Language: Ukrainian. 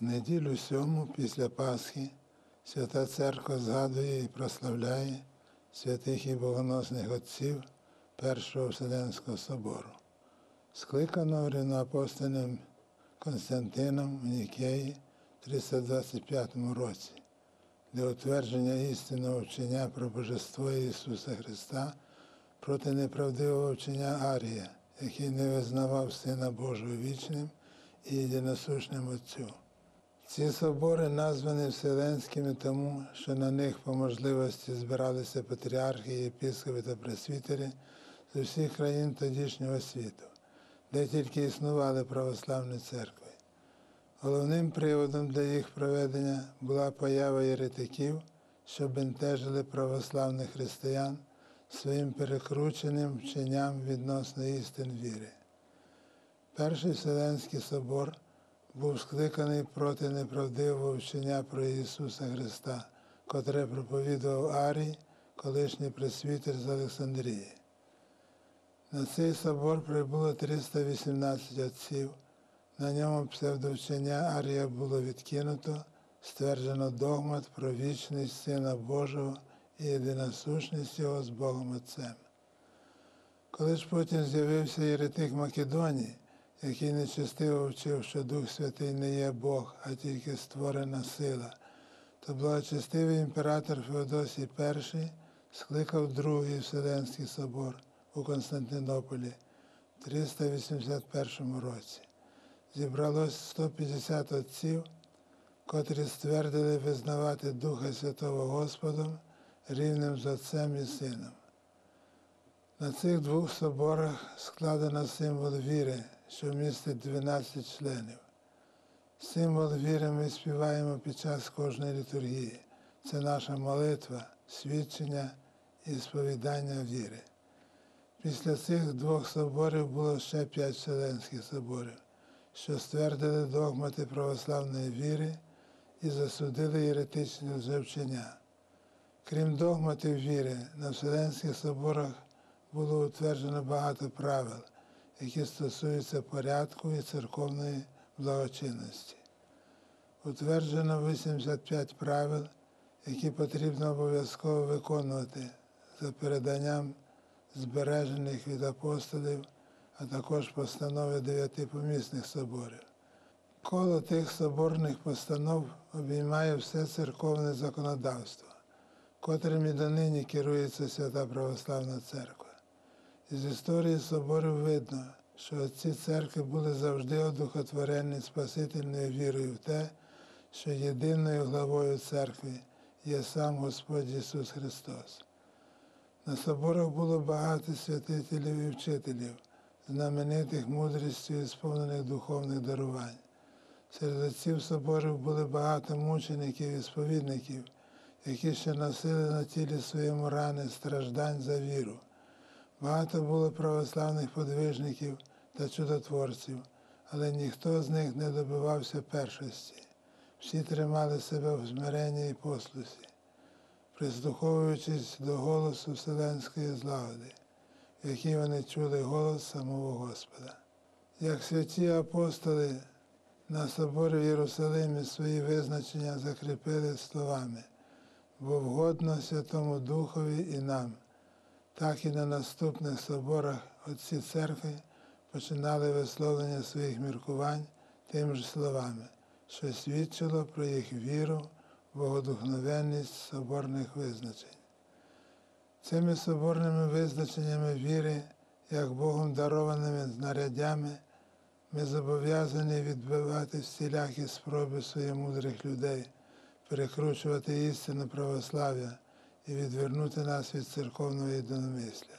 В неділю сьому після Пасхи Свята Церква згадує і прославляє святих і богоносних отців Першого Вселенського собору, скликаного рівноапостольним Константином в Нікеї в 325 році для утвердження істинного вчення про Божество Ісуса Христа проти неправдивого вчення Арія, який не визнавав Сина Божого вічним і єдиносушним Отцю. Ці собори названі Вселенськими тому, що на них по можливості збиралися патріархи, єпископи та пресвітери з усіх країн тодішнього світу, де тільки існували православні церкви. Головним приводом для їх проведення була поява єретиків, що бентежили православних християн своїм перекрученим вченням відносно істин віри. Перший Вселенський собор був скликаний проти неправдивого вчення про Ісуса Христа, котре проповідував Арій, колишній пресвітер з Олександрії. На цей собор прибуло 318 отців. На ньому псевдовчення Арія було відкинуто, стверджено догмат про вічність Сина Божого і єдиносушність його з Богом Отцем. Коли ж потім з'явився єретик Македонії, який нечестиво вчив, що Дух Святий не є Бог, а тільки створена сила, то благочестивий імператор Феодосій І скликав Другий Вселенський собор у Константинополі в 381 році. Зібралось 150 отців, котрі ствердили визнавати Духа Святого Господом рівним з Отцем і Сином. На цих двох соборах складено символ віри, що містить 12 членів. Символ віри ми співаємо під час кожної літургії. Це наша молитва, свідчення і сповідання віри. Після цих двох соборів було ще п'ять Вселенських соборів, що ствердили догмати православної віри і засудили єретичні лжевчення. Крім догматів віри, на Вселенських соборах було утверджено багато правил, які стосуються порядку і церковної благочинності. Утверджено 85 правил, які потрібно обов'язково виконувати за переданням збережених від апостолів, а також постанови дев'яти помісних соборів. Коло тих соборних постанов обіймає все церковне законодавство, котрим і донині керується Свята Православна Церква. Із історії соборів видно, що отці церкви були завжди одухотворені Спасительною вірою в те, що єдиною главою церкви є сам Господь Ісус Христос. На соборах було багато святителів і вчителів, знаменитих мудрістю і сповнених духовних дарувань. Серед отців соборів були багато мучеників і сповідників, які ще носили на тілі своєму рани страждань за віру. Багато було православних подвижників та чудотворців, але ніхто з них не добивався першості. Всі тримали себе в змиренні і послусі, прислуховуючись до голосу вселенської злагоди, в якій вони чули голос самого Господа. Як святі апостоли на соборі в Єрусалимі свої визначення закріпили словами, бо вгодно Святому Духові і нам. Так і на наступних соборах отці церкви починали висловлення своїх міркувань тим же словами, що свідчило про їх віру, богодухновенність соборних визначень. Цими соборними визначеннями віри, як Богом дарованими знарядями, ми зобов'язані відбивати всілякі спроби своїх мудрих людей, перекручувати істину православ'я і відвернути нас від церковного єдиномисля.